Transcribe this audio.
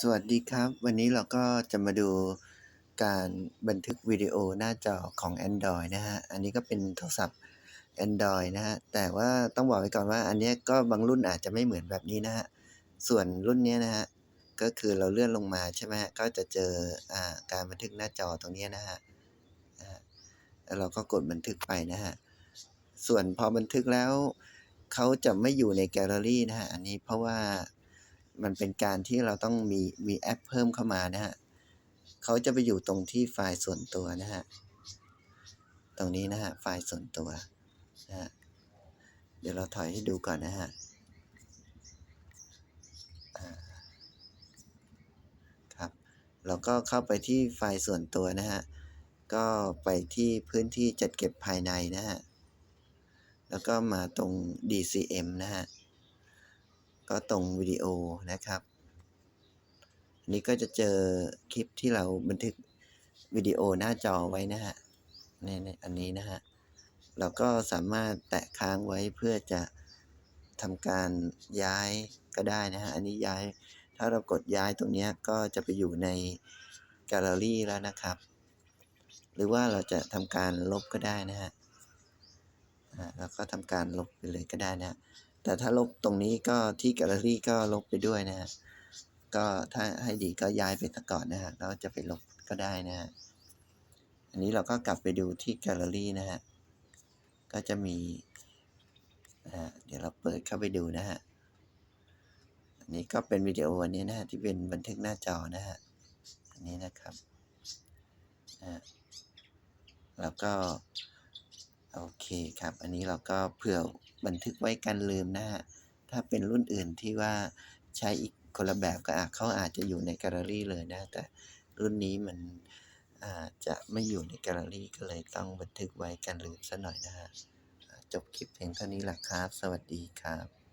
สวัสดีครับ วันนี้เราก็จะมาดูการบันทึกวิดีโอหน้าจอของแอนดรอยนะฮะ อันนี้ก็เป็นโทรศัพท์แอนดรอยนะฮะ แต่ว่าต้องบอกไว้ก่อนว่า อันนี้ก็บางรุ่นอาจจะไม่เหมือนแบบนี้นะฮะ ส่วนรุ่นนี้นะฮะ ก็คือเราเลื่อนลงมาใช่ไหมฮะ ก็จะเจออ่าการบันทึกหน้าจอตรงนี้นะฮะอ่าเราก็กดบันทึกไปนะฮะ ส่วนพอบันทึกแล้วเขาจะไม่อยู่ในแกลเลอรี่นะฮะ อันนี้เพราะว่า มันเป็นการที่เราต้องมีมีแอปเพิ่มเข้ามานะฮะเขาจะไปอยู่ตรงที่ไฟล์ส่วนตัวนะฮะ ตรงนี้นะฮะ ไฟล์ส่วนตัวนะฮะ เดี๋ยวเราถอยให้ดูก่อนนะฮะครับ เราก็เข้าไปที่ไฟล์ส่วนตัวนะฮะ ก็ไปที่พื้นที่จัดเก็บภายในนะฮะ แล้วก็มาตรง DCM นะฮะ ก็ตรงวิดีโอนะครับ อันนี้ก็จะเจอคลิปที่เราบันทึกวิดีโอหน้าจอไว้นะฮะในอันนี้นะฮะ เราก็สามารถแตะค้างไว้เพื่อจะทำการย้ายก็ได้นะฮะ อันนี้ย้าย ถ้าเรากดย้ายตรงนี้ก็จะไปอยู่ในแกลเลอรี่แล้วนะครับ หรือว่าเราจะทำการลบก็ได้นะฮะ แล้วก็ทำการลบไปเลยก็ได้นะ แต่ถ้าลบตรงนี้ก็ที่แกลเลอรี่ก็ลบไปด้วยนะฮะก็ถ้าให้ดีก็ย้ายไปเสียก่อนนะฮะแล้วจะไปลบก็ได้นะฮะอันนี้เราก็กลับไปดูที่แกลเลอรี่นะฮะก็จะมีอ่าเดี๋ยวเราเปิดเข้าไปดูนะฮะอันนี้ก็เป็นวิดีโออันนี้นะฮะที่เป็นบันทึกหน้าจอนะฮะอันนี้นะครับอ่าแล้วก็โอเคครับ อันนี้เราก็เผื่อ บันทึกไว้กันลืมนะฮะ ถ้าเป็นรุ่นอื่นที่ว่าใช้อีกคนละแบบก็อาจเขาอาจจะอยู่ในแกลเลอรี่เลยนะ แต่รุ่นนี้มันอาจะไม่อยู่ในแกลเลอรี่ก็เลยต้องบันทึกไว้กันลืมซะหน่อยนะฮะ จบคลิปเพียงเท่านี้แหละครับ สวัสดีครับ